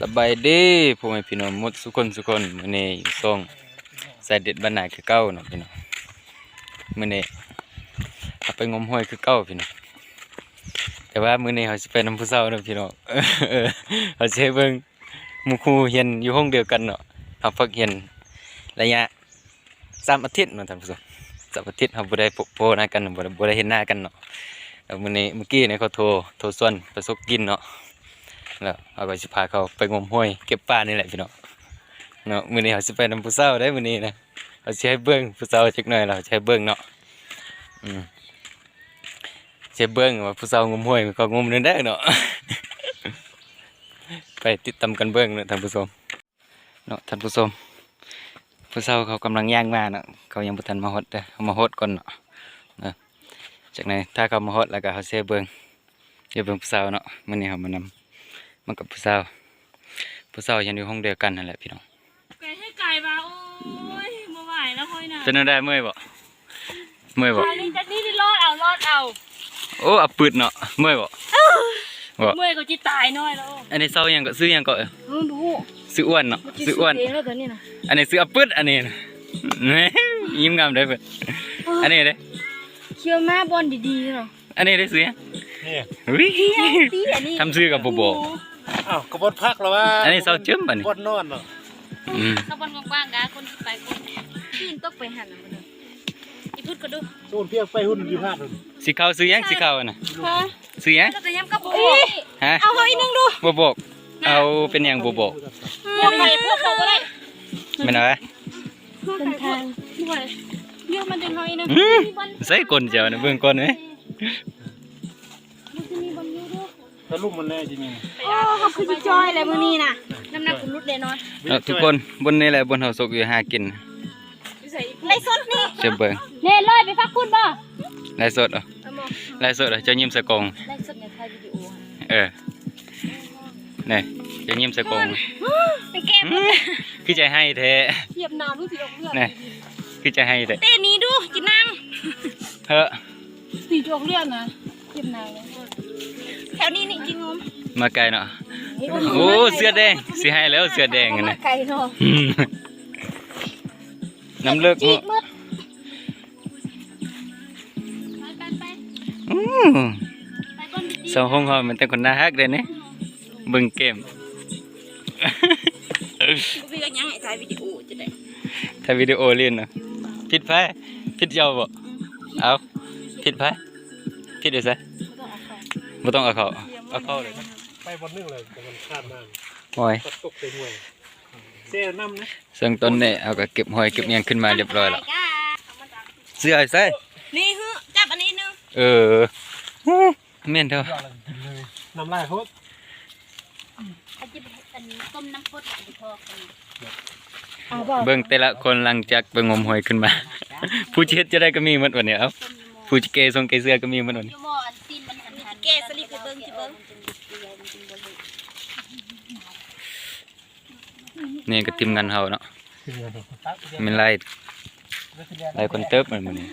สบายดีพ่อแม่พี่น้องหมดสุกคนสุกคนมื้อนี้อยู่ซ่องสายเด็ดบ้านนาคือเก่าเนาะพี่น้องมื้อนี้เอาไปงมห้วยคือเก่าพี่น้องแต่ว่ามื้อนี้เขาสิไปนำผู้เฒ่าเนาะพี่น้องเขาสิให้เบิ่งหมู่ครูเรียนอยู่ห้องเดียวกันเนาะเขาฝึกเรียนระยะสามอาทิตย์เนาะท่านผู้ชมสามอาทิตย์เขาบ่ได้พบโพหน้ากันบ่ได้บ่ได้เห็นหน้ากันเนาะแล้วมื้อนี้เมื่อกี้เนี่ยเขาโทรโทรส่วนไปซกกินเนาะ แล้วเอาไปสิพาเขาไปงมห้วยเก็บปลานี่แหละพี่น้องเนาะมื้อนี้เขาสิไปนำผู้สาวได้มื้อนี้นะเขาสิให้เบิ่งผู้สาวจักหน่อยแล้วให้เบิ่งเนาะอืมให้เบิ่งว่าผู้สาวงมห้วยมันก็งมนั่นได้เนาะไปติดตามกันเบิ่งเนาะท่านผู้ชมเนาะท่านผู้ชมผู้สาวเขากำลังย่างมาเนาะเขายังบ่ทันมาฮอดเด้อมาฮอดก่อนเนาะจากนั้นถ้าเขามาฮอดแล้วก็เขาสิให้เบิ่งเดี๋ยวเบิ่งผู้สาวเนาะมื้อนี้เขามานำ มันกับผู้สาวผู้สาวยังอยู่ห้องเดียวกันนั่นแหละพี่น้องไก่ให้ไก่มาโอ้ยมาไหวแล้วค่อยน่ะเป็นอะไรเมื่อยบ่เมื่อยบ่อันนี้จะนี่ที่รอดเอารอดเอาโอ้อับปืดเนาะเมื่อยบ่บ่เมื่อยก็จิตายน้อยแล้วอันนี้เศร้ายังก็ซื้อยังก็เอ้ยเออดูซื้ออ้วนเนาะซื้ออ้วนเองแล้วตอนนี้นะอันนี้ซื้ออับปืดอันนี้น่ะแหม่ยิ้มงามได้เพิ่นอันนี้เด้เคี่ยวมาบอลดีๆเนาะอันนี้ได้ซื้อยังนี่อุ้ยตีอันนี้ทำซื้อกับบ่บอก อ้าวกระบดพักแล้วว่าอันนี้เศร้าเจิมบัดนี้บดนอนเนาะอืมขบวนกว้างๆกะคนไปคนที่ตกไปหันน่ะมาดูอีพุดก็ดูสูนเพียงไปหุ่นอยู่พลาดหุ่นสิเข้าซื้อยังสิเข้าอะน่ะฮะซื้อยังแล้วก็ย้ำกับบ่ฮะเอาเฮาอีกนึงดูบ่บอกเอาเป็นหยังบ่บอกยังไงพวกเขาก็ได้แม่นว่าเป็นทางด้วยเยอะมันดึงเฮาอีกนึงอืมใส่ก้นเจ้าน่ะเบิ่งก่อนเอ้ ด้วยถ้าลุ่มมันแน่จริงโอ้เขาคือจิจอยอะไรมื้อนี้น่ะน้ำหนักคุณรุดแน่นอนเนาะทุกคนบนนี้แหละบนเฮาสกอยู่หากินไล่สดนี่เจะเบิ่งเน่เลยไปฟักคุณบ่ไลฟ์สดเหรอเอามาไลฟ์สดเหรอเจะยิ้มใส่กล่องไล่สดในถ่ายวิดีโอเออนี่เจะยิ้มใส่กล่องไปแก้อืมคือใจให้แท้เทียบน้ำลูกสีออกเลือดนี่คือใจให้แท้เต้นี้ดูจินั่งเฮ้อสีออกเลือดนะเทียบน้ำแถ วนี้นี่กินงมมาไกลเนาะโอ้เสื้อแดงสิให้แล้วเสื้อแดงอะนะไก่เนาะอืมน้ำเลิกจีกมืดไปไปไปอือไปก่อนดีสาวห้องเฮามันแต่คนน่าฮักเด้นี่เบิ่งเกมๆพี่ก็ยังให้ถ่ายวิดีโอจะได้ถ้าวิดีโอเล่นเนาะผิดไผผิดเจ้าบ่เอาผิดไผผิดได้ซะ บ่ต้องเอาเข้าเอาเข้าเลยไปบนนึงเลยแต่มันคาดน้โอ้ยำตกใส่ห่วยเสียน้ำนะซึ่งต้นนี่เอาก็เก็บหอยเก็บหยังขึ้นมาเรียบร้อยแล้วเสื้อไอ้ไส้นี่ฮึจับอันนี้นึงเออแม่นเถอะน้ำลายโคตรอาจจะเป็นต้มน้ำพดไปทอดกันเบิ่งแต่ละคนหลังจากไปงมหอยขึ้นมา ผู้เช็ดจะได้ก็มีหมดวันนี้เอ้าผู้จิเกทรงเกเสื้อก็มีหมดวันนี้ยูโมอันตีนมันหันหันแกสลิปไปเบิ้งจิเบิ้ง นี่ก็ทีมงานเฮาเนาะมันไล่ไล่คนเติบมันมื้อนี้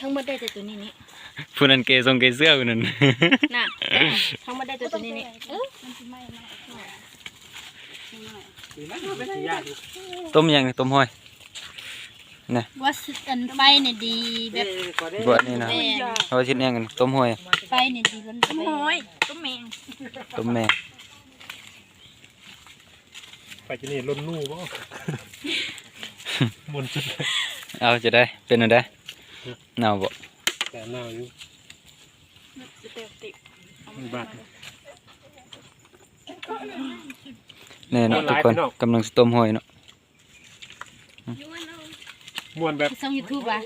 ทั้งหมดได้แต่ตัวนี้นี่ผู้นั้นเกทรงเกเสื้อผู้นั้นน่ะทั้งหมดได้แต่ตัวนี้นี่เออต้มยังต้มหอยว่าอันไฟเนี่ยดีแบบบ่นี่นะแม่เอาชิ้นยังกันต้มหอยไฟเนี่ยดีมันต้มหอยต้มแมงต้มแม่ ไปจะนี่ล้นนู่บ่มวนจุดเอาจะได้เป็นอันใดหนาวบ่แต่หน้าอยู่บาดนี่เนาะทุกคนกำลังสิต้มหอยเนาะมวนแบบช่องยูทูบอะ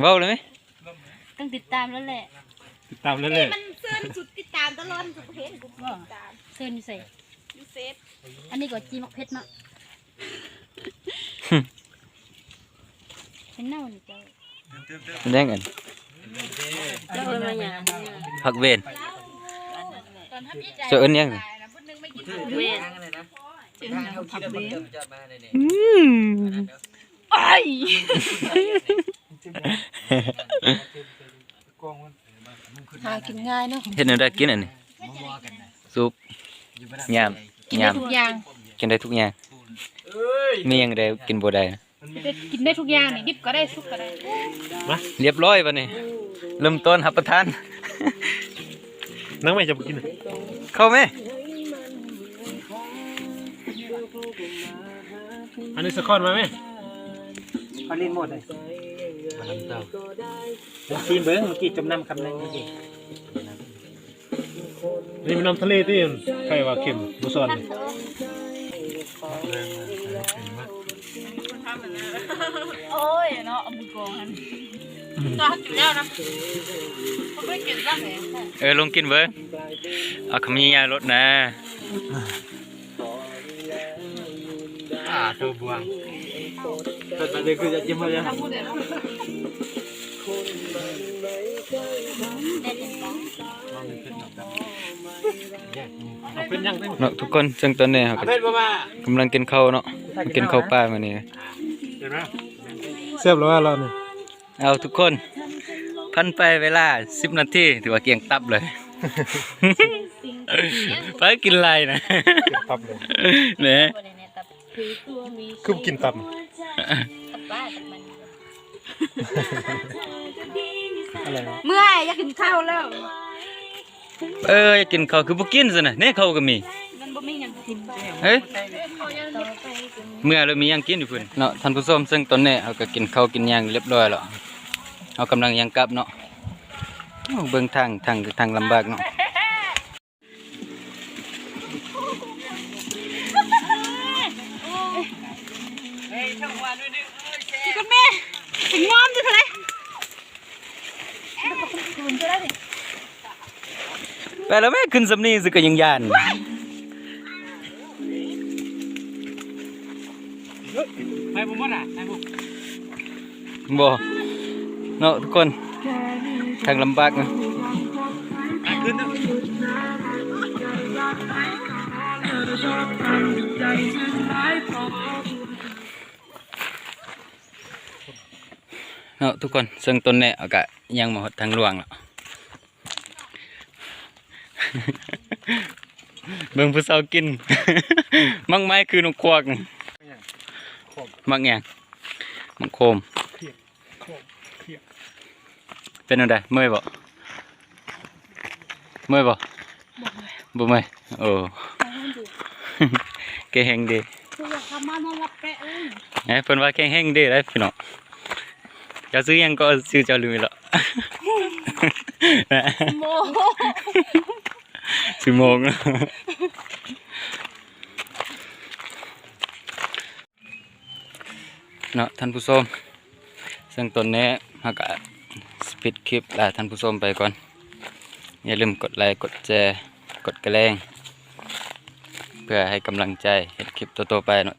เว้าเลยไหมต้องติดตามแล้วแหละติดตามเรื่อยมันเสื้อสุดติด ตามตลอดสุดเพจกูว่าเซิร์นอยู่ใส่ยูเฟซอันนี้ก็จีมักเพชรเนาะเป็นเน่านี่เจ้าแดงกันเจ้าเป็นมาอย่างผักเวนเจะเอิ้นยังเวทจึงผับเวทอืมไอ้ๆ กล้องมันหากินง่ายเนาะเฮ็ดแนวได้กินอันนี้ซุปยามกินยาได้มทุกอย่างกินได้ทุกอย่างมีหยังได้กินบ่ได้นะกินได้ทุกอย่างนี่ดิบก็ได้สุกก็ได้เรียบร้อยบัดนี้เริ่มต้นรับประทานนั่งไม่จะกินเข้าไหมอันนี้สะคอนมาไหมเขาเล่นหมดเลยผมคืนเบิ้งเมื่อกี้จำนำคำนึงนี่ นี่มันน้ำทะเลที่ใครว่าเข็มบุษรนี่โอ้ยเนาะเอามือกองหันก็กินแล้วนะเขาไม่กินซะแหมเออลงกินเบิ่งเอาคำนี้ยารถนะอ่าตัวบวงตัวตอนนี้คือจะจิ้มมาเลยพูดเลยเนาะได้ เรียนบ้างเอาเป็นยังไงเนาะทุกคนซึ่งตอนนี้เราก็เพื่อนบ้ากำลังกินข้าวเนาะกินข้าวปลามานี่เห็นไหมเสียบแล้วว่าเราเนี่ยเอาทุกคนพันไปเวลา10นาทีถือว่าเกี่ยงตับเลยไปกินอะไรนะตับเลยเนี่ยบ่ได้แน่ตับคือกินตับตับบ้าตับมัน อะไรวะเมื่อยอยากกินข้าวแล้ว เอออยากกินข้าวคือบ่กินซะนะเนี่ยข้าวก็มีมันบ่มีหยังกินเฮ้ยเมื่อเรามีหยังกินอยู่พุ่นเนาะท่านผู้ชมซึ่งตอนนี้เราก็กินข้าวกินหยังเรียบร้อยแล้วเรากำลังยังกลับเนาะโอ้เบิ่งทางทางคือทางลำบากเนาะคุณแม่ถึงงอมจะเท่าไหร่ ไปแล้วแม่ขึ้นสำนีสิก็ยังยานไปผมหมดอะไปผมบ่เนาะทุกคน ทางลำบากเนาะขึ้นนะเนาะทุกคนซึ่งต้นนี้เอาก็ยังมาหดทางหลวงแล้ว เบิ่งผู้สาวกิน มักไม้คือนกควักมักหยังมักโคม เป็นอะไรเมื่อยบ่เมื่อยบ่บ่เมื่อยโอ้แกแหงดีคืออยากทำมานอนรับแปะเอ้ยเอ้ยเพิ่นว่าแกแหงดีได้พี่น้องจะซื้อหยังก็ซื้อเจ้าลืมแล้วนะโม สิโมงเนาะท่านผู้ชมซึ่งตอนนี้เราก็สปิดคลิปลาท่านผู้ชมไปก่อน อย่าลืมกดไลค์กดแชร์กดกระแลงเพื่อให้กำลังใจเห็นคลิปต่อๆไปเนาะ